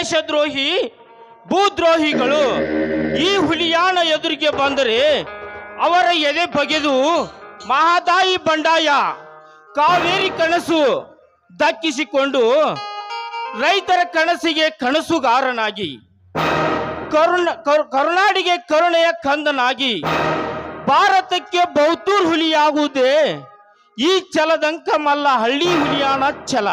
ದೇಶದ್ರೋಹಿ, ಭೂದ್ರೋಹಿಗಳು ಈ ಹುಲಿಯಾಣ ಎದುರಿಗೆ ಬಂದರೆ ಅವರ ಎದೆ ಬಗೆದು ಮಹಾದಾಯಿ ಬಂಡಾಯ, ಕಾವೇರಿ ಕನಸು ದಕ್ಕಿಸಿಕೊಂಡು ರೈತರ ಕನಸಿಗೆ ಕನಸುಗಾರನಾಗಿ, ಕರುಣ, ಕರು- ಕರುನಾಡಿಗೆ ಕರುಣೆಯ ಕಂದನಾಗಿ ಭಾರತಕ್ಕೆ ಬಹುತೂರ್ ಹುಲಿಯಾಗುವುದೇ ಈ ಛಲದಂಕ ಮಲ್ಲ ಹಳ್ಳಿ ಹುಲಿಯಾಣ ಛಲ.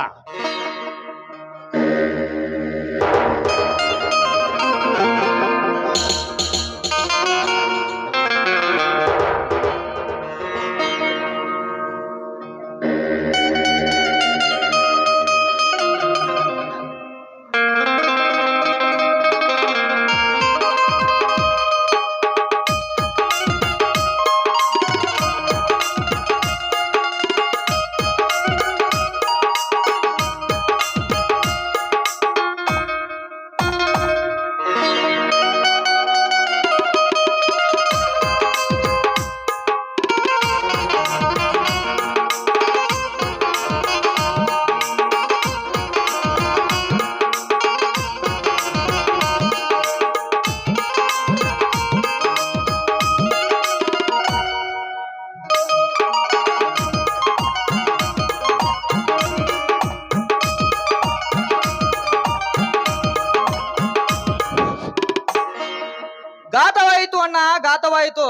ಘಾತವಾಯಿತು ಅಣ್ಣ? ಘಾತವಾಯಿತು.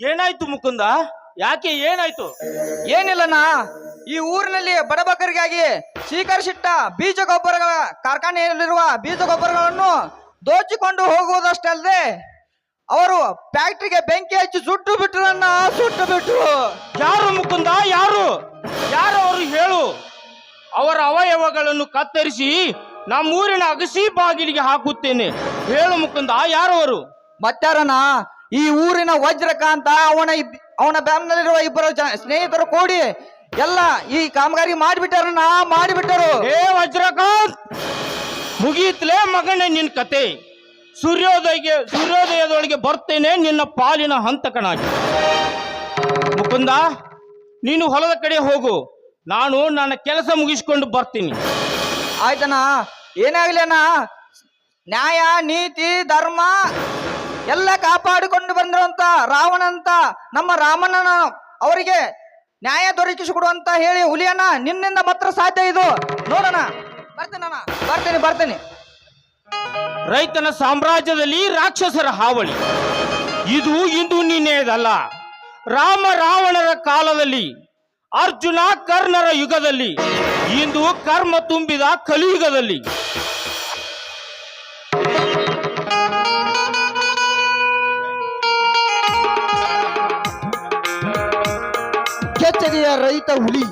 ಏನಾಯ್ತು ಮುಕುಂದ? ಯಾಕೆ ಏನಾಯ್ತು? ಏನಿಲ್ಲಣ್ಣ ಈ ಊರಿನಲ್ಲಿ ಬಡಬಕರಿಗಾಗಿ ಸ್ವೀಕರಿಸಿಟ್ಟ ಬೀಜ ಗೊಬ್ಬರಗಳ ಕಾರ್ಖಾನೆಯಲ್ಲಿರುವ ಬೀಜ ಗೊಬ್ಬರಗಳನ್ನು ದೋಚಿಕೊಂಡು ಹೋಗುವುದಷ್ಟಲ್ಲದೆ ಅವರು ಫ್ಯಾಕ್ಟ್ರಿಗೆ ಬೆಂಕಿ ಹಚ್ಚಿ ಸುಟ್ಟು ಬಿಟ್ರನ್ನ ಸುಟ್ಟು ಬಿಟ್ರು. ಯಾರು ಮುಕುಂದ? ಯಾರು? ಯಾರು ಅವರು ಹೇಳು. ಅವರ ಅವಯವಗಳನ್ನು ಕತ್ತರಿಸಿ ನಮ್ಮೂರಿನ ಅಗಸಿ ಬಾಗಿಲಿಗೆ ಹಾಕುತ್ತೇನೆ. ಹೇಳು ಮುಕುಂದ ಯಾರು ಅವರು? ಮತ್ತಾರನ ಈ ಊರಿನ ವಜ್ರಕಾಂತ ಅವನ ಅವನ ಬ್ಯಾಮ್ನಲ್ಲಿರುವ ಇಬ್ಬರು ಜನ ಸ್ನೇಹಿತರು ಕೂಡಿ ಎಲ್ಲ ಈ ಕಾಮಗಾರಿ ಮಾಡಿಬಿಟ್ಟಾರಣ್ಣ ಮಾಡಿಬಿಟ್ಟರು. ಏ ವಜ್ರಕಾಂತ್! ಮುಗಿಯುತ್ತಲೇ ಮಗನೇ ನಿನ್ ಕತೆ. ಸೂರ್ಯೋದಯಕ್ಕೆ ಸೂರ್ಯೋದಯದೊಳಗೆ ಬರ್ತೇನೆ ನಿನ್ನ ಪಾಲಿನ ಹಂತಕನಾಗಿ. ಮುಕುಂದ ನೀನು ಹೊಲದ ಕಡೆ ಹೋಗು. ನಾನು ನನ್ನ ಕೆಲಸ ಮುಗಿಸ್ಕೊಂಡು ಬರ್ತೀನಿ. ಆಯ್ತನಾ ಏನಾಗ್ಲಿ ಅಣ್ಣ? ನ್ಯಾಯ ನೀತಿ ಧರ್ಮ ಎಲ್ಲ ಕಾಪಾಡಿಕೊಂಡು ಬಂದಿರುವಂತ ರಾವಣಂತ ನಮ್ಮ ರಾಮಣ್ಣನ ಅವರಿಗೆ ನ್ಯಾಯ ದೊರಕಿಸಿಕೊಡುವಂತ ಹೇಳಿ ಹುಲಿಯಣ್ಣ, ನಿನ್ನಿಂದ ಮಾತ್ರ ಸಾಧ್ಯ ಇದು. ನೋಡೋಣ. ಬರ್ತೇನಣ್ಣ ಬರ್ತೇನೆ ಬರ್ತೇನೆ. ರೈತನ ಸಾಮ್ರಾಜ್ಯದಲ್ಲಿ ರಾಕ್ಷಸರ ಹಾವಳಿ. ಇದು ಇಂದು ನಿನ್ನೆಯದಲ್ಲ. ರಾಮ ರಾವಣರ ಕಾಲದಲ್ಲಿ, ಅರ್ಜುನ ಕರ್ಣರ ಯುಗದಲ್ಲಿ, ಇಂದು ಕರ್ಮ ತುಂಬಿದ ಕಲಿಯುಗದಲ್ಲಿ. ರೈತ ಹುಲಿ.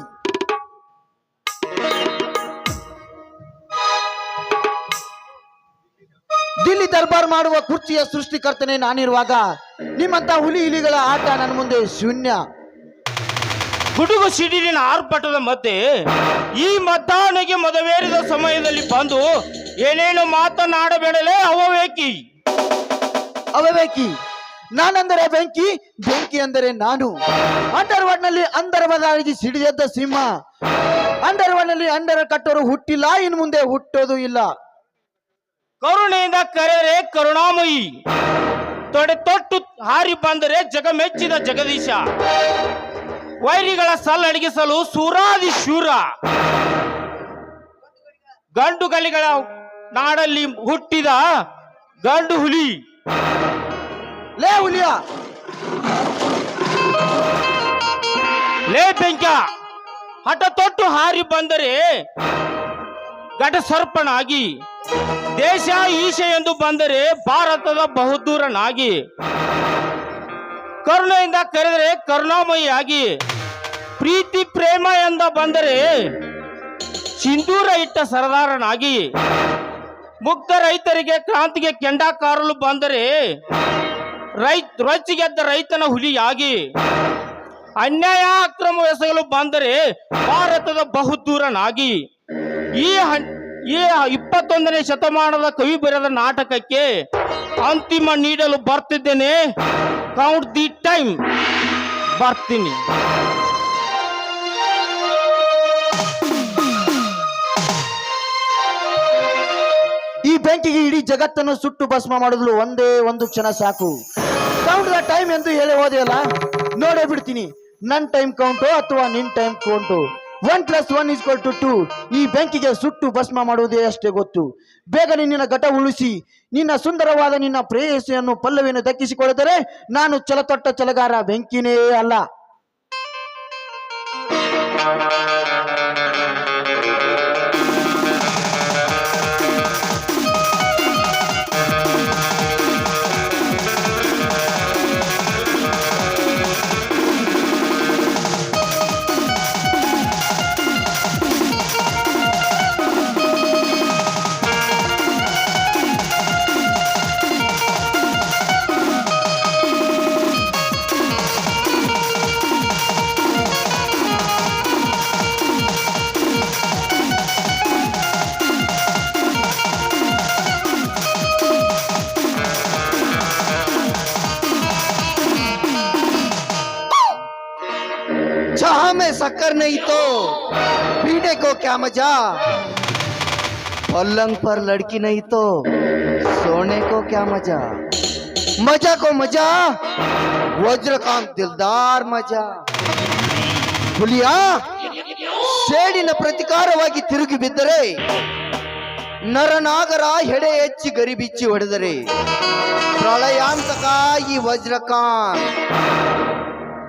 ದಿಲ್ಲಿ ದರ್ಬಾರ್ ಮಾಡುವ ಕುರ್ಚಿಯ ಸೃಷ್ಟಿಕರ್ತನೆ ನಾನಿರುವಾಗ ನಿಮ್ಮಂತ ಹುಲಿ ಇಲಿಗಳ ಆಟ ನನ್ನ ಮುಂದೆ ಶೂನ್ಯ. ಗುಡುಗು ಸಿಡಿಲಿನ ಆರ್ಭಟದ ಮಧ್ಯೆ ಈ ಮಧ್ಯಾಹ್ನಗೆ ಮದವೇರಿದ ಸಮಯದಲ್ಲಿ ಬಂದು ಏನೇನು ಮಾತನಾಡಬೇಡಲೇ ಅವವೇಕಿ. ಅವಬೇಕಿ ನಾನೆಂದರೆ ಬೆಂಕಿ ಬೆಂಕಿ ಅಂದರೆ ನಾನು. ಅಂಡರ್ವರ್ಡ್ನಲ್ಲಿ ಅಂದರವದಾಗಿ ಸಿಡಿದೆದ್ದ ಸಿಂಹ. ಅಂಡರ್ವರ್ಡ್ನಲ್ಲಿ ಅಂಡರ್ ಕಟ್ಟೋರು ಹುಟ್ಟಿಲ್ಲ, ಇನ್ನು ಮುಂದೆ ಹುಟ್ಟೋದು ಇಲ್ಲ. ಕರುಣೆಯಿಂದ ಕರೆರೆ ಕರುಣಾಮಯಿ. ತೊಡೆ ತೊಟ್ಟು ಹಾರಿ ಬಂದರೆ ಜಗಮೆಚ್ಚಿದ ಜಗದೀಶ. ವೈರಿಗಳ ಸಲ್ಲಡಗಿಸಲು ಸೂರಾದಿ ಶೂರ. ಗಂಡುಗಲಿಗಳ ನಾಡಲ್ಲಿ ಹುಟ್ಟಿದ ಗಂಡು ಹುಲಿ. ಲೇ ಹುಲಿಯ! ಲೇ ಬೆಂಕ! ಹಠ ತೊಟ್ಟು ಹಾರಿ ಬಂದರೆ ಘಟ ಸರ್ಪನಾಗಿ ದೇಶ ಈಶೆ ಎಂದು ಬಂದರೆ ಭಾರತದ ಬಹುದೂರನಾಗಿ, ಕರುಣೆಯಿಂದ ಕರೆದರೆ ಕರುಣಾಮಯಿಯಾಗಿ, ಪ್ರೀತಿ, ಪ್ರೇಮ ಎಂದ ಬಂದರೆ ಸಿಂಧೂರ ಇಟ್ಟ ಸರದಾರನಾಗಿ, ಮುಕ್ತ ರೈತರಿಗೆ, ಕ್ರಾಂತಿಗೆ ಕೆಂಡ ಕಾರಲು ಬಂದರೆ ರೈತ ರೊಚ್ಚಿಗೆದ್ದ ರೈತನ ಹುಲಿಯಾಗಿ ಅನ್ಯಾಯ ಅಕ್ರಮ ಎಸಗಲು ಬಂದರೆ ಭಾರತದ ಬಹುದೂರನಾಗಿ. ಈ ಈ ಇಪ್ಪತ್ತೊಂದನೇ ಶತಮಾನದ ಕವಿ ಬರೆದ ನಾಟಕಕ್ಕೆ ಅಂತಿಮ ನೀಡಲು ಬರ್ತಿದ್ದೇನೆ. ಕೌಂಟ್ ದಿ ಟೈಮ್ ಬರ್ತೀನಿ. ಈ ಬೆಂಕಿ ಬೆಂಕಿಗೆ ಇಡೀ ಜಗತ್ತನ್ನು ಸುಟ್ಟು ಭಸ್ಮ ಮಾಡಿದಲು ಒಂದೇ ಒಂದು ಕ್ಷಣ ಸಾಕು. ಕೌಂಟ್ ದ ಟೈಮ್ ಎಂದು ಹೇಳಿ ಹೋದೆಯಲ್ಲ, ನೋಡೇ ಬಿಡ್ತೀನಿ. ನನ್ ಟೈಮ್ ಕೌಂಟು ಅಥವಾ ನಿನ್ time count one plus one is equal to two ಈ ಬೆಂಕಿಗೆ ಸುಟ್ಟು ಭಸ್ಮ ಮಾಡುವುದೇ ಅಷ್ಟೇ ಗೊತ್ತು. ಬೇಗ ನಿನ್ನ ಘಟ ಉಳಿಸಿ. ನಿನ್ನ ಸುಂದರವಾದ ನಿನ್ನ ಪ್ರೇಯಸಿಯನ್ನು ಪಲ್ಲವಿಯನ್ನು ದಕ್ಕಿಸಿಕೊಳ್ಳದರೆ ನಾನು ಛಲತೊಟ್ಟ ಛಲಗಾರ ಬೆಂಕಿನೇ ಅಲ್ಲ. चाह में शक्कर नहीं तो पीने को क्या मजा पलंग पर लड़की नहीं तो सोने को क्या मजा मजा को मजा ವಜ್ರಕಾಂತ್ ದಿಲ್ದಾರ್ ಮಜಾ ಹುಲಿಯಾ ಸೇಡಿನ ಪ್ರತಿಕಾರವಾಗಿ ತಿರುಗಿ ಬಿದ್ದರೆ ನರನಾಗರ ಹೆಡೆ ಹೆಚ್ಚಿ ಗರಿಬಿಚ್ಚಿ ಹೊಡೆದರೆ ಪ್ರಳಯಾಂತಕ ಈ ವಜ್ರಕಾಂತ್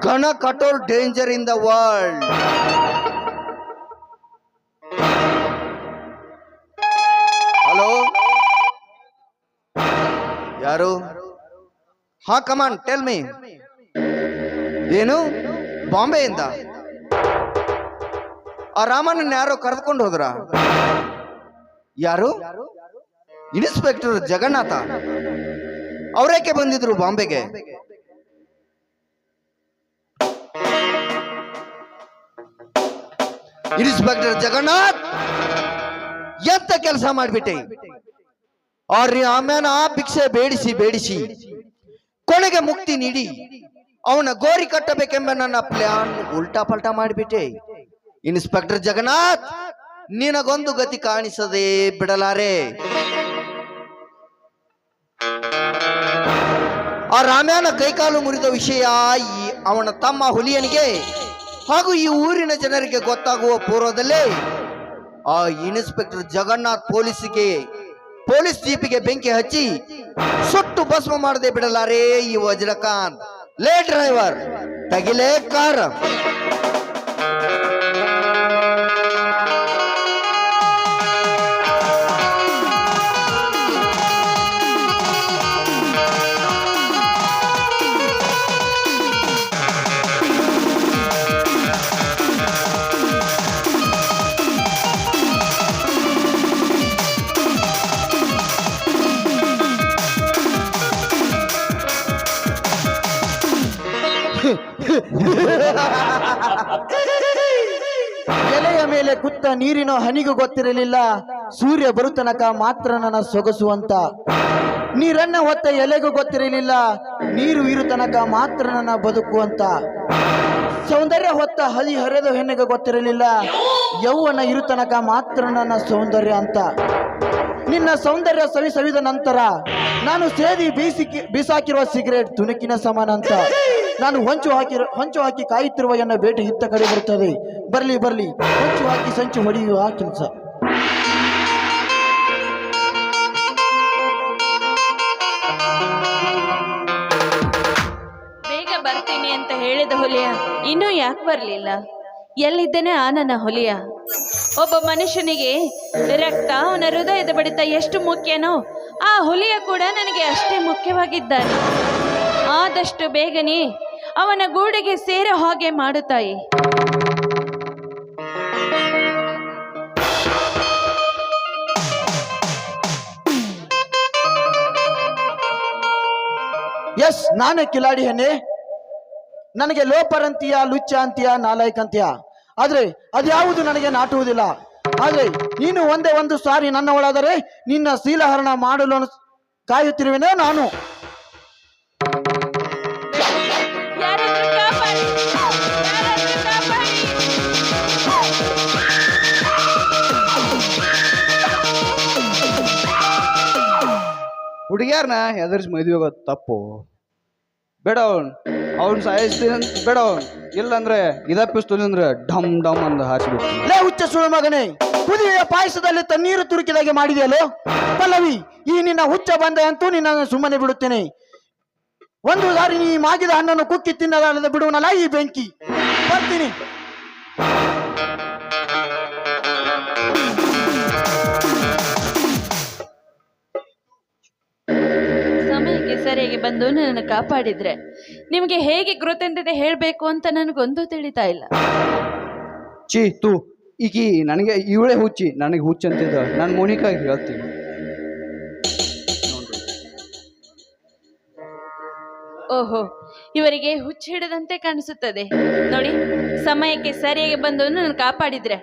ಘನ ಕಟೋರ್ danger in the world hello ಯಾರು? ಹಾ ಕಮಾನ್ ಟೆಲ್ ಮೀ ಏನು? ಬಾಂಬೆಯಿಂದ? ಆ ರಾಮನನ್ನ ಯಾರೋ ಕರೆದುಕೊಂಡು ಹೋದ್ರ? ಯಾರು? ಇನ್ಸ್ಪೆಕ್ಟರ್ ಜಗನ್ನಾಥ. ಅವರೇಕೆ ಬಂದಿದ್ರು ಬಾಂಬೆಗೆ? ಇನ್ಸ್ಪೆಕ್ಟರ್ ಜಗನ್ನಾಥ್. ಎಂತ ಕೆಲಸ ಮಾಡ್ಬಿಟ್ಟೆ? ಅವ್ರಿ ಆಮೇನ ಭಿಕ್ಷೆ ಬೇಡಿಸಿ ಬೇಡಿಸಿ, ಕೊನೆಗೆ ಮುಕ್ತಿ ನೀಡಿ, ಅವನ ಗೋರಿ ಕಟ್ಟಬೇಕೆಂಬ ನನ್ನ ಪ್ಲಾನ್ ಉಲ್ಟಾ ಪಲ್ಟಾ ಮಾಡಿಬಿಟ್ಟೆ. ಇನ್ಸ್ಪೆಕ್ಟರ್ ಜಗನ್ನಾಥ್, ನಿನಗೊಂದು ಗತಿ ಕಾಣಿಸದೆ ಬಿಡಲಾರೆ. ಆ ರಾಮ್ಯಾನ ಕೈಕಾಲು ಮುರಿದ ವಿಷಯ ಅವನ ತಮ್ಮ ಹುಲಿಯನಿಗೆ ಹಾಗೂ ಈ ಊರಿನ ಜನರಿಗೆ ಗೊತ್ತಾಗುವ ಪೂರ್ವದಲ್ಲೇ ಆ ಇನ್ಸ್ಪೆಕ್ಟರ್ ಜಗನ್ನಾಥ್ ಪೊಲೀಸಿಗೆ, ಪೊಲೀಸ್ ಜೀಪಿಗೆ ಬೆಂಕಿ ಹಚ್ಚಿ ಸುಟ್ಟು ಭಸ್ಮ ಮಾಡದೆ ಬಿಡಲಾರೇ ಈ ವಜ್ರಕಾಂತ್. ಲೇ ಡ್ರೈವರ್ ತಗಿಲೇ ಕಾರ್. ನೀರಿನ ಹನಿಗೂ ಗೊತ್ತಿರಲಿಲ್ಲ. ಸೂರ್ಯ ಬರುತನಕ ಮಾತ್ರ ನನ್ನ ಸೊಗಸುವಂತ. ನೀರನ್ನ ಹೊತ್ತ ಎಲೆಗೂ ಗೊತ್ತಿರಲಿಲ್ಲ. ನೀರು ಇರು ತನಕ ಮಾತ್ರ ನನ್ನ ಬದುಕುವಂತ. ಸೌಂದರ್ಯ ಹೊತ್ತ ಹದಿ ಹರಿದ ಹೆಣ್ಣಿಗೆ ಗೊತ್ತಿರಲಿಲ್ಲ. ಯೌವನ ಇರು ತನಕ ಮಾತ್ರ ನನ್ನ ಸೌಂದರ್ಯ ಅಂತ. ನಿನ್ನ ಸೌಂದರ್ಯ ಸವಿ ಸವಿದ ನಂತರ ನಾನು ಸೇದಿ ಬೀಸಿ ಬೀಸಾಕಿರುವ ಸಿಗರೇಟ್ ತುಣುಕಿನ ಸಮಾನ ಅಂತ. ನಾನು ಹೊಂಚು ಹಾಕಿ ಹೊಂಚು ಹಾಕಿ ಕಾಯುತ್ತಿರುವ ಎನ್ನ ಭೇಟಿ ಹಿತ್ತ ಕಡೆ ಬರುತ್ತದೆ. ಬರಲಿ ಬರಲಿ. ಹೊಂಚು ಹಾಕಿ ಸಂಚು ಹೊಡೆಯುವ ಕೆಲಸ. ಬೇಗ ಬರ್ತೀನಿ ಅಂತ ಹೇಳಿದ ಹುಲಿಯ, ಇನ್ನೂ ಯಾಕೆ ಬರಲಿಲ್ಲ? ಎಲ್ಲಿದ್ದೇನೆ ಆ ನನ್ನ ಹುಲಿಯ? ಒಬ್ಬ ಮನುಷ್ಯನಿಗೆ ರಕ್ತ, ಅವನ ಹೃದಯದ ಬಡಿತ ಎಷ್ಟು ಮುಖ್ಯನೋ, ಆ ಹುಲಿಯ ಕೂಡ ನನಗೆ ಅಷ್ಟೇ ಮುಖ್ಯವಾಗಿದ್ದಾನೆ. ಆದಷ್ಟು ಬೇಗನೆ ಅವನ ಗೂಡಿಗೆ ಸೇರೋ ಹಾಗೆ ಮಾಡುತ್ತಾಯಿ ಎಸ್, ನಾನೇ ಕಿಲಾಡಿ ಹೆಣ್ಣೆ. ನನಗೆ ಲೋಪರ್ ಅಂತೀಯ ಲುಚ್ಚ ಅಂತೀಯ ನಾಲಾಯಕ್ ಅಂತೀಯ ಆದ್ರೆ ಅದ್ಯಾವುದು ನನಗೆ ನಾಟುವುದಿಲ್ಲ. ಆದ್ರೆ ನೀನು ಒಂದೇ ಒಂದು ಸಾರಿ ನನ್ನ ಒಳಾದರೆ ನಿನ್ನ ಶೀಲಹರಣ ಮಾಡಲು ಕಾಯುತ್ತಿರುವೆನೋ ನಾನು. ಹುಡುಗಿಯಾರನ್ನ ಹೆದರ್ಸಿ ಮದುವೆ ಆಗೋದು ತಪ್ಪು. ಬೇಡ ಅವ್ನು ಅವ್ನು ಸಾಯಿಸ್ತೀನಿ ಅಂತ ಬೇಡ ಅವ್ನು ಇಲ್ಲಂದ್ರೆ ಇದಪ್ಪಿಸ್ತೀನಿ ಅಂದ್ರೆ ಡಮ್ ಡಮ್ ಅಂದ ಹಾಸಿ ಲೇ ಹುಚ್ಚ ಸುಳ್ಳು ಮಗನೇ ಕುದಿಯ ಪಾಯಸದಲ್ಲಿ ತಣ್ಣೀರು ತುರುಕಿದಾಗೆ ಮಾಡಿದೆಯಲ್ಲೋ? ಪಲ್ಲವಿ, ಈ ನಿನ್ನ ಹುಚ್ಚ ಬಂದ ಅಂತೂ ನಿನ್ನ ಸುಮ್ಮನೆ ಬಿಡುತ್ತೇನೆ. ಒಂದು ಸಾರಿ ನೀ ಮಾಗಿದ ಹಣ್ಣನ್ನು ಕುಕ್ಕಿ ತಿನ್ನಲಾರದೆ ಬಿಡುವನಲ್ಲ ಈ ಬೆಂಕಿ. ಬರ್ತೀನಿ. ಬಂದು ನನ್ನನ್ನು ಕಾಪಾಡಿದ್ರೆ ನಿಮಗೆ ಹೇಗೆ ಕೃತಜ್ಞತೆ ಹೇಳಬೇಕು ಅಂತ ನನಗೊಂದು ತಿಳಿತಾ ಇಲ್ಲ. ಚಿ ತು ಈಕಿ ನನಗೆ ಇವಳೇ ಹುಚ್ಚಿ ನನಗೆ ಹುಚ್ಚ ಅಂತಿದ್ದ. ನಾನು ಮೋನಿಕಾ ಹೇಳ್ತೀನಿ. ಓಹೋ ಇವರಿಗೆ ಹುಚ್ಚು ಹಿಡದಂತೆ ಕಾಣಿಸುತ್ತದೆ. ನೋಡಿ ಸಮಯಕ್ಕೆ ಸರಿಯಾಗಿ ಬಂದು ನನ್ನ ಕಾಪಾಡಿದ್ರೆ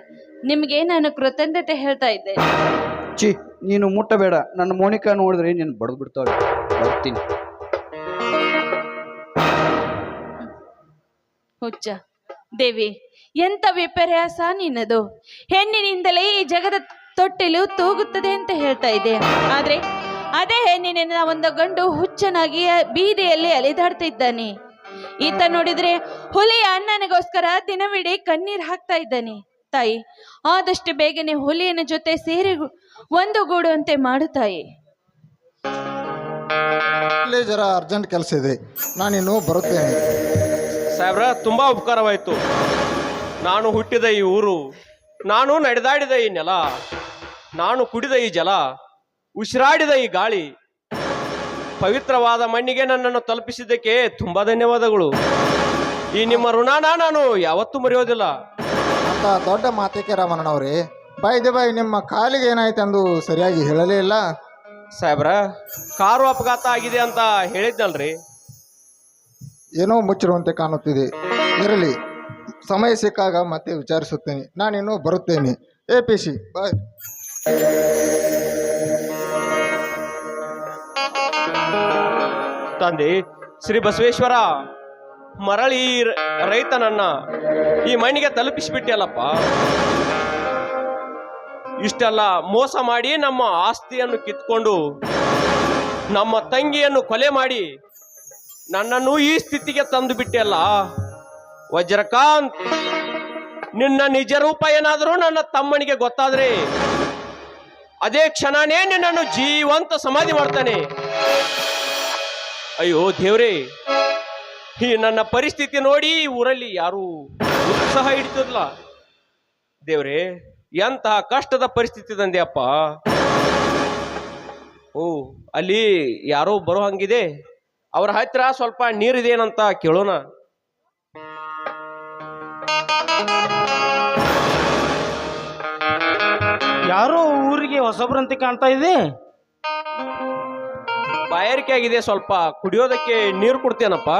ನಿಮಗೆ ನಾನು ಕೃತಜ್ಞತೆ ಹೇಳ್ತಾ ಇದ್ದೆ. ಚಿ ನೀನು ಮುಟ್ಟಬೇಡ. ನನ್ನ ಮೋನಿಕಾ ನೋಡಿದ್ರೆ ನೀನು ಬಡ್ದು ಬಿಡ್ತಾಳೆ ಬರ್ತೀನಿ. ಹುಚ್ಚ. ದೇವಿ ಎಂತ ವಿಪರ್ಯಾಸ ನಿನ್ನದು? ಹೆಣ್ಣಿನಿಂದಲೇ ಈ ಜಗದ ತೊಟ್ಟಿಲು ತೂಗುತ್ತದೆ ಅಂತ ಹೇಳ್ತಾ ಇದೆ ಆದ್ರೆ ಅದೇ ಹೆಣ್ಣಿನ ಒಂದು ಗಂಡು ಹುಚ್ಚನಾಗಿ ಬೀದಿಯಲ್ಲಿ ಅಲೆದಾಡ್ತಾ ಇದ್ದಾನೆ. ಈತ ನೋಡಿದ್ರೆ ಹುಲಿಯ ಅಣ್ಣನಿಗೋಸ್ಕರ ದಿನವಿಡೀ ಕಣ್ಣೀರ್ ಹಾಕ್ತಾ ಇದ್ದಾನೆ. ತಾಯಿ, ಆದಷ್ಟು ಬೇಗನೆ ಹುಲಿಯನ ಜೊತೆ ಸೇರಿ ಒಂದು ಗೂಡುವಂತೆ ಮಾಡು ತಾಯಿ. ಜರ ಅರ್ಜೆಂಟ್ ಕೆಲಸ ಇದೆ. ನಾನಿನ್ನು ಬರುತ್ತೇನೆ. ಸಾಹೇಬ್ರ ತುಂಬಾ ಉಪಕಾರವಾಯಿತು. ನಾನು ಹುಟ್ಟಿದ ಈ ಊರು ನಾನು ನಡೆದಾಡಿದ ಈ ನೆಲ ನಾನು ಕುಡಿದ ಈ ಜಲ ಉಸಿರಾಡಿದ ಈ ಗಾಳಿ ಪವಿತ್ರವಾದ ಮಣ್ಣಿಗೆ ನನ್ನನ್ನು ತಲುಪಿಸಿದ್ದಕ್ಕೆ ತುಂಬಾ ಧನ್ಯವಾದಗಳು. ಈ ನಿಮ್ಮ ಋಣನ ನಾನು ಯಾವತ್ತೂ ಮರೆಯೋದಿಲ್ಲ. ಅಂತ ದೊಡ್ಡ ಮಾತಿಕೆ ಬೈ ಬಾಯ್ದೆ ಬಾಯ್ ನಿಮ್ಮ ಕಾಲಿಗೆ ಏನಾಯ್ತು ಎಂದು ಸರಿಯಾಗಿ ಹೇಳಲೇ ಇಲ್ಲ. ಸಾಹೇಬ್ರ ಕಾರು ಅಪಘಾತ ಆಗಿದೆ ಅಂತ ಹೇಳಿದ್ನಲ್ರಿ. ಏನೋ ಮುಚ್ಚಿರುವಂತೆ ಕಾಣುತ್ತಿದೆ. ಇರಲಿ, ಸಮಯ ಸಿಕ್ಕಾಗ ಮತ್ತೆ ವಿಚಾರಿಸುತ್ತೇನೆ. ನಾನಿನ್ನು ಬರುತ್ತೇನೆ. A P C, bye. ತಂದೆ, ಶ್ರೀ ಬಸವೇಶ್ವರ, ಮರಳಿ ರೈತನನ್ನ ಈ ಮಣ್ಣಿಗೆ ತಲುಪಿಸಿಬಿಟ್ಟಿಯಲ್ಲಪ್ಪ. ಇಷ್ಟೆಲ್ಲ ಮೋಸ ಮಾಡಿ ನಮ್ಮ ಆಸ್ತಿಯನ್ನು ಕಿತ್ಕೊಂಡು ನಮ್ಮ ತಂಗಿಯನ್ನು ಕೊಲೆ ಮಾಡಿ ನನ್ನನ್ನು ಈ ಸ್ಥಿತಿಗೆ ತಂದು ಬಿಟ್ಟಿಯಲ್ಲ ವಜ್ರಕಾಂತ್, ನಿನ್ನ ನಿಜ ರೂಪ ಏನಾದರೂ ನನ್ನ ತಮ್ಮನಿಗೆ ಗೊತ್ತಾದ್ರೆ ಅದೇ ಕ್ಷಣನೇ ನಿನ್ನನ್ನು ಜೀವಂತ ಸಮಾಧಿ ಮಾಡ್ತಾನೆ. ಅಯ್ಯೋ ದೇವ್ರೇ, ಈ ನನ್ನ ಪರಿಸ್ಥಿತಿ ನೋಡಿ ಊರಲ್ಲಿ ಯಾರು ಉತ್ಸಾಹ ಹಿಡಿತದಲ್ಲ. ದೇವ್ರೆ, ಎಂತಹ ಕಷ್ಟದ ಪರಿಸ್ಥಿತಿ ತಂದೆಯಪ್ಪ ಓ, ಅಲ್ಲಿ ಯಾರೋ ಬರೋ ಹಂಗಿದೆ? ಅವ್ರ ಹತ್ತಿರ ಸ್ವಲ್ಪ ನೀರಿದೇನಂತ ಕೇಳೋಣ. ಯಾರೋ ಊರಿಗೆ ಹೊಸಬ್ರಂತೆ ಕಾಣ್ತಾ ಇದೆ? ಬಾಯಾರಿಕೆ ಆಗಿದೆ ಸ್ವಲ್ಪ. ಕುಡಿಯೋದಕ್ಕೆ ನೀರು ಕೊಡ್ತೇನಪ್ಪ?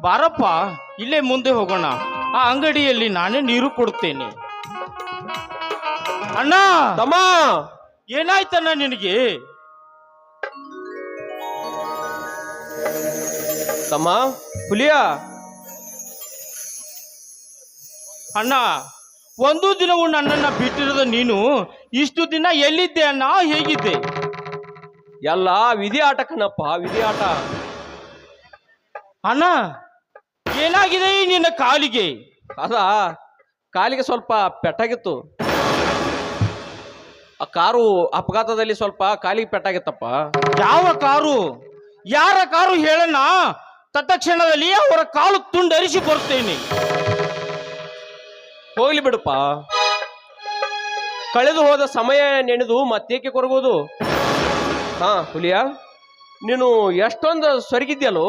ಬಾರಪ್ಪ ಇಲ್ಲೇ ಮುಂದೆ ಹೋಗೋಣ. ಆ ಅಂಗಡಿಯಲ್ಲಿ ನಾನೇ ನೀರು ಕೊಡ್ತೇನೆ. ಅಣ್ಣ! ತಮ್ಮ! ಏನಾಯ್ತಣ್ಣ ನಿನಗೆ? ತಮ್ಮ, ಹುಲಿಯ? ಅಣ್ಣ, ಒಂದು ದಿನವೂ ನನ್ನನ್ನ ಬಿಟ್ಟಿರೋದು ನೀನು ಇಷ್ಟು ದಿನ ಎಲ್ಲಿದ್ದೆ ಅಣ್ಣ, ಹೇಗಿದ್ದೆ? ಎಲ್ಲ ವಿಧಿ ಆಟ ಕಣಪ್ಪ, ವಿಧಿ ಆಟ. ಅಣ್ಣ, ಏನಾಗಿದೆ ನಿನ್ನ ಕಾಲಿಗೆ? ಅದ ಕಾಲಿಗೆ ಸ್ವಲ್ಪ ಪೆಟ್ಟಾಗಿತ್ತು. ಆ ಕಾರು ಅಪಘಾತದಲ್ಲಿ ಸ್ವಲ್ಪ ಕಾಲಿಗೆ ಪೆಟ್ಟಾಗಿತ್ತಪ್ಪ. ಯಾವ ಕಾರು? ಯಾರ ಕಾರು ಹೇಳಣ್ಣ? ತತ್ಕ್ಷಣದಲ್ಲಿ ಅವರ ಕಾಲು ತುಂಡರಿಸಿ ಬರ್ತೇನೆ ಹೋಗ್ಲಿ ಬಿಡಪ್ಪ. ಕಳೆದು ಹೋದ ಸಮಯ ನೆನೆದು ಮತ್ತೇಕೆ ಕೊರಗೋದು ಹಾ ಹುಲಿಯ ನೀನು ಎಷ್ಟೊಂದು ಸೊರಗಿದ್ಯಲ್ಲೋ?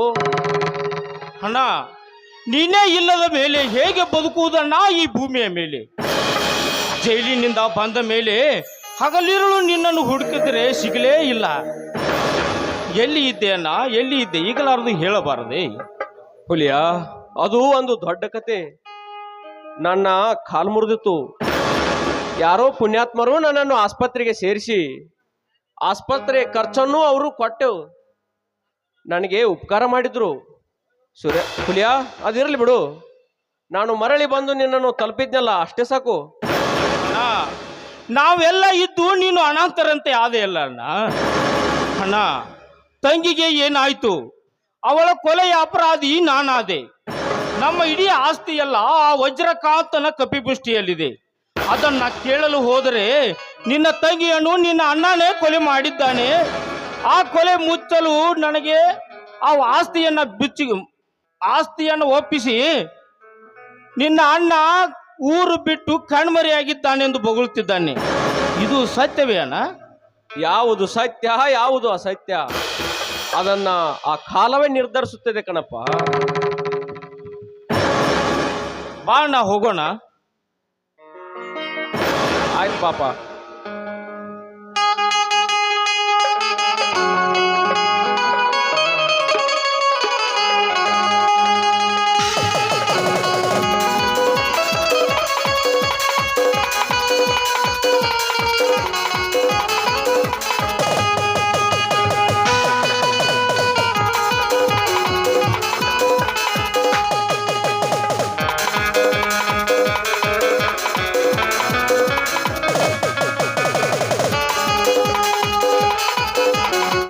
ಅಣ್ಣ ನೀನೇ ಇಲ್ಲದ ಮೇಲೆ ಹೇಗೆ ಬದುಕುವುದಣ್ಣ ಈ ಭೂಮಿಯ ಮೇಲೆ? ಜೈಲಿನಿಂದ ಬಂದ ಮೇಲೆ ಹಗಲಿರುಳು ನಿನ್ನನ್ನು ಹುಡುಕಿದ್ರೆ ಸಿಗಲೇ ಇಲ್ಲ. ಎಲ್ಲಿ ಇದ್ದೆ ಅಣ್ಣ? ಎಲ್ಲಿ ಇದ್ದೆ? ಈಗಲಾರದು ಹೇಳಬಾರದೆ. ಹುಲಿಯ, ಅದು ಒಂದು ದೊಡ್ಡ ಕತೆ. ನನ್ನ ಕಾಲ್ ಮುರಿದಿತ್ತು. ಯಾರೋ ಪುಣ್ಯಾತ್ಮರು ನನ್ನನ್ನು ಆಸ್ಪತ್ರೆಗೆ ಸೇರಿಸಿ, ಆಸ್ಪತ್ರೆ ಖರ್ಚನ್ನು ಅವರು ಕೊಟ್ಟೆವು ನನಗೆ ಉಪಕಾರ ಮಾಡಿದ್ರು. ಸುರ, ಹುಲಿಯ, ಅದಿರಲಿ ಬಿಡು. ನಾನು ಮರಳಿ ಬಂದು ನಿನ್ನನ್ನು ತಲುಪಿದ್ನಲ್ಲ, ಅಷ್ಟೇ ಸಾಕು. ನಾವೆಲ್ಲ ಇದ್ದು ನೀನು ಅನಾಥರಂತೆ ಆದೆ ಅಲ್ಲ ಅಣ್ಣ. ಅಣ್ಣ ತಂಗಿಗೆ ಏನಾಯ್ತು? ಅವಳ ಕೊಲೆಯ ಅಪರಾಧಿ ನಾನಾದೆ. ನಮ್ಮ ಇಡೀ ಆಸ್ತಿ ಎಲ್ಲ ಆ ವಜ್ರಕಾಂತನ ಕಪಿಪುಷ್ಟಿಯಲ್ಲಿದೆ. ಅದನ್ನ ಕೇಳಲು ಹೋದರೆ ನಿನ್ನ ತಂಗಿಯನ್ನು ನಿನ್ನ ಅಣ್ಣನೇ ಕೊಲೆ ಮಾಡಿದ್ದಾನೆ. ಆ ಕೊಲೆ ಮುಚ್ಚಲು ನನಗೆ ಆ ಆಸ್ತಿಯನ್ನ ಬಿಚ್ಚಿ, ಆಸ್ತಿಯನ್ನು ಒಪ್ಪಿಸಿ ನಿನ್ನ ಅಣ್ಣ ಊರು ಬಿಟ್ಟು ಕಣ್ಮರೆಯಾಗಿದ್ದಾನೆಂದು ಬೊಗಳುತ್ತಿದ್ದಾನೆ. ಇದು ಸತ್ಯವೇ ಅಣ್ಣ? ಯಾವುದು ಸತ್ಯ, ಯಾವುದು ಅಸತ್ಯ? ಅದನ್ನ ಆ ಕಾಲವೇ ನಿರ್ಧರಿಸುತ್ತದೆ ಕಣಪ್ಪ. ಬಾ ಅಣ್ಣ ಹೋಗೋಣ. ಆಯ್ತು ಪಾಪ.